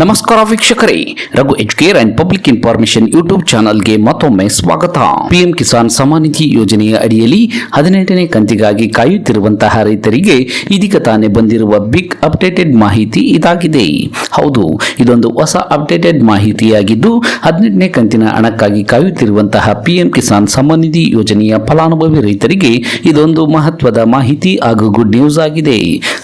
ನಮಸ್ಕಾರ ವೀಕ್ಷಕರೇ. Raghu Educare and public information YouTube ಚಾನಲ್ಗೆ ಮತ್ತೊಮ್ಮೆ ಸ್ವಾಗತ. ಪಿಎಂ ಕಿಸಾನ್ ಸಮಾನಿಧಿ ಯೋಜನೆಯ ಅಡಿಯಲ್ಲಿ ಹದಿನೆಂಟನೇ ಕಂತಿಗಾಗಿ ಕಾಯುತ್ತಿರುವಂತಹ ರೈತರಿಗೆ ಇದೀಗ ತಾನೇ ಬಂದಿರುವ ಬಿಗ್ ಅಪ್ಡೇಟೆಡ್ ಮಾಹಿತಿ ಇದಾಗಿದೆ. ಹೌದು, ಇದೊಂದು ಹೊಸ ಅಪ್ಡೇಟೆಡ್ ಮಾಹಿತಿಯಾಗಿದ್ದು, ಹದಿನೆಂಟನೇ ಕಂತಿನ ಹಣಕ್ಕಾಗಿ ಕಾಯುತ್ತಿರುವಂತಹ ಪಿಎಂ ಕಿಸಾನ್ ಸಮ್ಮಾನಿಧಿ ಯೋಜನೆಯ ಫಲಾನುಭವಿ ರೈತರಿಗೆ ಇದೊಂದು ಮಹತ್ವದ ಮಾಹಿತಿ ಹಾಗೂ ಗುಡ್ ನ್ಯೂಸ್ ಆಗಿದೆ.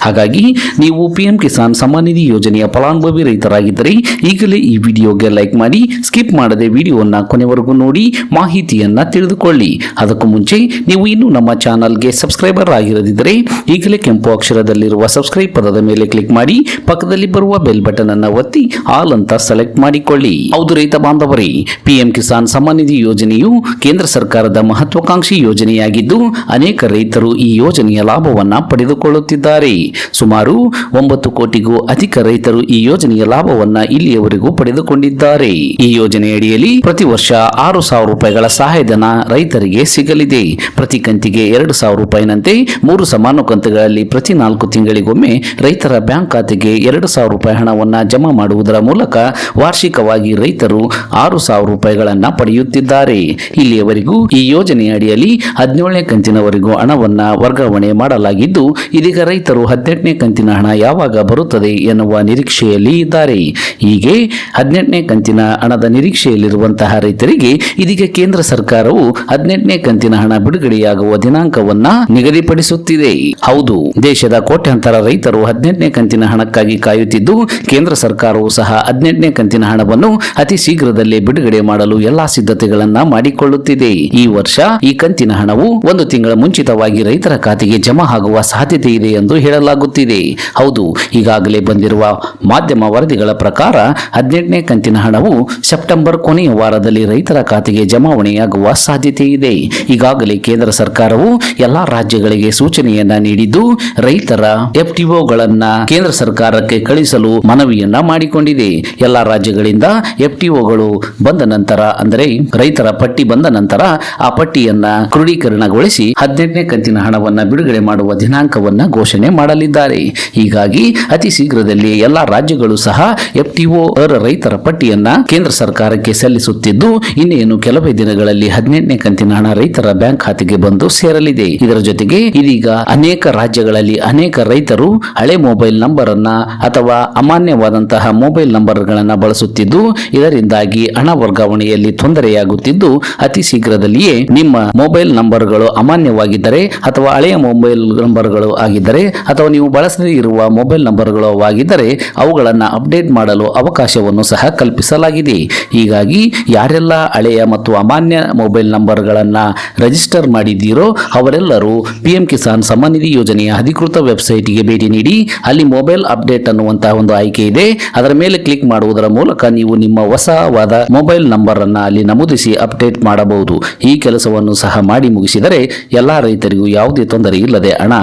ಹಾಗಾಗಿ ನೀವು ಪಿಎಂ ಕಿಸಾನ್ ಸಮ್ಮಾನಿಧಿ ಯೋಜನೆಯ ಫಲಾನುಭವಿ ರೈತರಾಗಿದ್ದರೆ ಈಗಲೇ ಈ ವಿಡಿಯೋಗೆ ಲೈಕ್ ಮಾಡಿ, ಸ್ಕಿಪ್ ಮಾಡದೆ ವಿಡಿಯೋವನ್ನು ಕೊನೆವರೆಗೂ ನೋಡಿ, ಮಾಹಿತಿಯನ್ನು ತಿಳಿದುಕೊಳ್ಳಿ. ಅದಕ್ಕೂ ಮುಂಚೆ ನೀವು ಇನ್ನೂ ನಮ್ಮ ಚಾನಲ್ಗೆ ಸಬ್ಸ್ಕ್ರೈಬರ್ ಆಗಿರದಿದ್ದರೆ ಈಗಲೇ ಕೆಂಪು ಅಕ್ಷರದಲ್ಲಿರುವ ಸಬ್ಸ್ಕ್ರೈಬ್ ಪದದ ಮೇಲೆ ಕ್ಲಿಕ್ ಮಾಡಿ, ಪಕ್ಕದಲ್ಲಿ ಬರುವ ಬೆಲ್ ಬಟನ್ ಅನ್ನು ಒತ್ತಿ, ಆಲ್ ಅಂತ ಸೆಲೆಕ್ಟ್ ಮಾಡಿಕೊಳ್ಳಿ. ಹೌದು ರೈತ ಬಾಂಧವರೇ, ಪಿಎಂ ಕಿಸಾನ್ ಸಮ್ಮಾನಿಧಿ ಯೋಜನೆಯು ಕೇಂದ್ರ ಸರ್ಕಾರದ ಮಹತ್ವಾಕಾಂಕ್ಷಿ ಯೋಜನೆಯಾಗಿದ್ದು, ಅನೇಕ ರೈತರು ಈ ಯೋಜನೆಯ ಲಾಭವನ್ನ ಪಡೆದುಕೊಳ್ಳುತ್ತಿದ್ದಾರೆ. ಸುಮಾರು ಒಂಬತ್ತು ಕೋಟಿಗೂ ಅಧಿಕ ರೈತರು ಈ ಯೋಜನೆಯ ಲಾಭವನ್ನ ಇಲ್ಲಿಯವರೆಗೂ ಪಡೆದುಕೊಂಡಿದ್ದಾರೆ. ಈ ಯೋಜನೆಯಡಿಯಲ್ಲಿ ಪ್ರತಿ ವರ್ಷ ಆರು ಸಾವಿರ ರೂಪಾಯಿಗಳ ಸಹಾಯಧನ ರೈತರಿಗೆ ಸಿಗಲಿದೆ. ಪ್ರತಿ ಕಂತಿಗೆ ಎರಡು ಸಾವಿರ ರೂಪಾಯಿನಂತೆ ಮೂರು ಸಮಾನ ಕಂತುಗಳಲ್ಲಿ ಪ್ರತಿ ನಾಲ್ಕು ತಿಂಗಳಿಗೊಮ್ಮೆ ರೈತರ ಬ್ಯಾಂಕ್ ಖಾತೆಗೆ ಎರಡು ಸಾವಿರ ರೂಪಾಯಿ ಹಣವನ್ನು ಜಮಾ ಮಾಡುವುದರ ಮೂಲಕ ವಾರ್ಷಿಕವಾಗಿ ರೈತರು ಆರು ಸಾವಿರ ರೂಪಾಯಿಗಳನ್ನು ಪಡೆಯುತ್ತಿದ್ದಾರೆ. ಇಲ್ಲಿಯವರೆಗೂ ಈ ಯೋಜನೆಯ ಅಡಿಯಲ್ಲಿ ಹದಿನೇಳನೇ ಕಂತಿನವರೆಗೂ ಹಣವನ್ನು ವರ್ಗಾವಣೆ ಮಾಡಲಾಗಿದ್ದು, ಇದೀಗ ರೈತರು ಹದಿನೆಂಟನೇ ಕಂತಿನ ಹಣ ಯಾವಾಗ ಬರುತ್ತದೆ ಎನ್ನುವ ನಿರೀಕ್ಷೆಯಲ್ಲಿ ಇದ್ದಾರೆ. ಹೀಗೆ ಹದಿನೆಂಟನೇ ಕಂತಿನ ಹಣದ ನಿರೀಕ್ಷೆಯಲ್ಲಿರುವಂತಹ ರೈತರಿಗೆ ಇದೀಗ ಕೇಂದ್ರ ಸರ್ಕಾರವು ಹದಿನೆಂಟನೇ ಕಂತಿನ ಹಣ ಬಿಡುಗಡೆಯಾಗುವ ದಿನಾಂಕವನ್ನ ನಿಗದಿಪಡಿಸುತ್ತಿದೆ. ಹೌದು, ದೇಶದ ಕೋಟ್ಯಾಂತರ ರೈತರು ಹದಿನೆಂಟನೇ ಕಂತಿನ ಹಣಕ್ಕಾಗಿ ಕಾಯುತ್ತಿದ್ದು, ಕೇಂದ್ರ ಸರ್ಕಾರವು ಸಹ ಹದಿನೆಂಟನೇ ಕಂತಿನ ಹಣವನ್ನು ಅತಿ ಶೀಘ್ರದಲ್ಲೇ ಬಿಡುಗಡೆ ಮಾಡಲು ಎಲ್ಲಾ ಸಿದ್ಧತೆಗಳನ್ನ ಮಾಡಿಕೊಳ್ಳುತ್ತಿದೆ. ಈ ವರ್ಷ ಈ ಕಂತಿನ ಹಣವು ಒಂದು ತಿಂಗಳ ಮುಂಚಿತವಾಗಿ ರೈತರ ಖಾತೆಗೆ ಜಮಾ ಆಗುವ ಸಾಧ್ಯತೆ ಇದೆ ಎಂದು ಹೇಳಲಾಗುತ್ತಿದೆ ಹೌದು, ಈಗಾಗಲೇ ಬಂದಿರುವ ಮಾಧ್ಯಮ ವರದಿಗಳ ಪ್ರಕಾರ ಹದಿನೆಂಟನೇ ಕಂತಿನ ಹಣವು ಸೆಪ್ಟೆಂಬರ್ ಕೊನೆಯ ವಾರದಲ್ಲಿ ರೈತರ ಖಾತೆಗೆ ಜಮಾವಣೆಯಾಗುವ ಸಾಧ್ಯತೆ ಇದೆ. ಈಗಾಗಲೇ ಕೇಂದ್ರ ಸರ್ಕಾರವು ಎಲ್ಲಾ ರಾಜ್ಯಗಳಿಗೆ ಸೂಚನೆಯನ್ನ ನೀಡಿದ್ದು, ರೈತರ ಎಫ್ಟಿಒಗಳನ್ನ ಕೇಂದ್ರ ಸರ್ಕಾರಕ್ಕೆ ಕಳಿಸಲು ಮನವಿಯನ್ನ ಮಾಡಿಕೊಂಡಿದೆ. ಎಲ್ಲಾ ರಾಜ್ಯಗಳಿಂದ ಎಫ್ಟಿಒಗಳು ಬಂದ ನಂತರ, ಅಂದರೆ ರೈತರ ಪಟ್ಟಿ ಬಂದ ನಂತರ ಆ ಪಟ್ಟಿಯನ್ನ ಕ್ರೋಢೀಕರಣಗೊಳಿಸಿ ಹದಿನೆಂಟನೇ ಕಂತಿನ ಹಣವನ್ನ ಬಿಡುಗಡೆ ಮಾಡುವ ದಿನಾಂಕವನ್ನ ಘೋಷಣೆ ಮಾಡಲಿದ್ದಾರೆ ಹೀಗಾಗಿ ಅತಿ ಶೀಘ್ರದಲ್ಲಿ ಎಲ್ಲಾ ರಾಜ್ಯಗಳು ಸಹ ಎಫ್ಟಿಒ ರೈತರ ಪಟ್ಟಿಯನ್ನ ಕೇಂದ್ರ ಸರ್ಕಾರಕ್ಕೆ ಸಲ್ಲಿಸುತ್ತಿದ್ದು, ಇನ್ನೇನು ಕೆಲವೇ ದಿನಗಳಲ್ಲಿ ಹದಿನೆಂಟನೇ ಕಂತಿನ ಹಣ ರೈತರ ಬ್ಯಾಂಕ್ ಖಾತೆಗೆ ಬಂದು ಸೇರಲಿದೆ. ಇದರ ಜೊತೆಗೆ ಇದೀಗ ಅನೇಕ ರಾಜ್ಯಗಳಲ್ಲಿ ಅನೇಕ ರೈತರು ಹಳೆ ಮೊಬೈಲ್ ನಂಬರ್ ಅನ್ನ ಅಥವಾ ಅಮಾನ್ಯವಾದಂತಹ ಮೊಬೈಲ್ ನಂಬರ್ಗಳನ್ನ ಬಳಸುತ್ತಿದ್ದು, ಇದರಿಂದಾಗಿ ಹಣ ವರ್ಗಾವಣೆಯಲ್ಲಿ ತೊಂದರೆಯಾಗುತ್ತಿದ್ದು, ಅತಿ ಶೀಘ್ರದಲ್ಲಿಯೇ ನಿಮ್ಮ ಮೊಬೈಲ್ ನಂಬರ್ಗಳು ಅಮಾನ್ಯವಾಗಿದ್ದರೆ ಅಥವಾ ಹಳೆಯ ಮೊಬೈಲ್ ನಂಬರ್ಗಳು ಆಗಿದ್ದರೆ ಅಥವಾ ನೀವು ಬಳಸದೇ ಇರುವ ಮೊಬೈಲ್ ನಂಬರ್ಗಳು ಆಗಿದ್ದರೆ ಅವುಗಳನ್ನು ಅಪ್ಡೇಟ್ ಮಾಡಲು ಅವಕಾಶವನ್ನು ಸಹ ಕಲ್ಪಿಸಲಾಗಿದೆ. ಹೀಗಾಗಿ ಯಾರೆಲ್ಲ ಹಳೆಯ ಮತ್ತು ಅಮಾನ್ಯ ಮೊಬೈಲ್ ನಂಬರ್ಗಳನ್ನು ರಿಜಿಸ್ಟರ್ ಮಾಡಿದ್ದೀರೋ ಅವರೆಲ್ಲರೂ ಪಿ ಎಂ ಕಿಸಾನ್ ಸಮ್ಮಾನಿಧಿ ಯೋಜನೆಯ ಅಧಿಕೃತ ವೆಬ್ಸೈಟ್ಗೆ ಭೇಟಿ ನೀಡಿ, ಅಲ್ಲಿ ಮೊಬೈಲ್ ಅಪ್ಡೇಟ್ ಅನ್ನುವಂತಹ ಒಂದು ಆಯ್ಕೆ ಇದೆ. ಅದರ ಮೇಲೆ ಕ್ಲಿಕ್ ಮಾಡುವುದರ ಮೂಲಕ ನೀವು ನಿಮ್ಮ ಹೊಸವಾದ ಮೊಬೈಲ್ ನಂಬರ್ ಅನ್ನ ಅಲ್ಲಿ ನಮೂದಿಸಿ ಅಪ್ಡೇಟ್ ಮಾಡಬಹುದು. ಈ ಕೆಲಸವನ್ನು ಸಹ ಮಾಡಿ ಮುಗಿಸಿದರೆ ಎಲ್ಲ ರೈತರಿಗೂ ಯಾವುದೇ ತೊಂದರೆ ಇಲ್ಲದೆ ಹಣ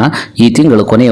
ಈ ತಿಂಗಳು ಕೊನೆಯ